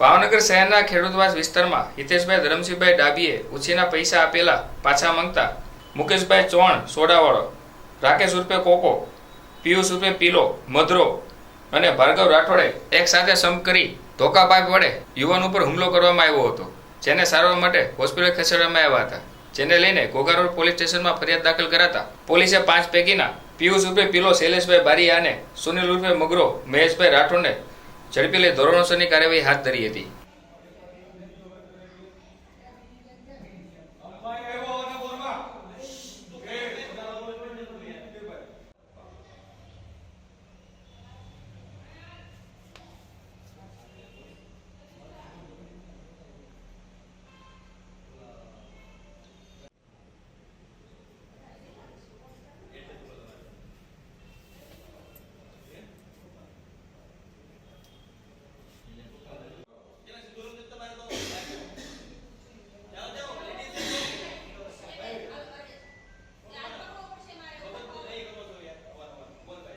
ભાવનગર શહેરના ખેડૂતવાસ વિસ્તારમાં હિતેશભાઈ ધરમસિંહભાઈ ડાબીએ ઉછીના પૈસા આપેલા પાછા માંગતા મુકેશભાઈ ચૌહાણ સોડાવાળો, રાકેશ રૂપે કોકો, પિયુષ રૂપે પીલો, મધરો અને ભાર્ગવ રાઠોડે એક સાથે સમ કરી ધોકા પાઇપ વડે યુવાન ઉપર હુમલો કરવામાં આવ્યો હતો, જેને સારવાર માટે હોસ્પિટલ ખસેડવામાં આવ્યા હતા. જેને લઈને ઘોઘા પોલીસ સ્ટેશનમાં ફરિયાદ દાખલ કરાતા પોલીસે પાંચ પૈકીના પિયુષ રૂપે પીલો શૈલેષભાઈ બારીયા અને સુનિલ રૂપે મગરો, મહેશભાઈ રાઠોડને ઝડપી લઈ ધોરણસરની કાર્યવાહી હાથ ધરી હતી.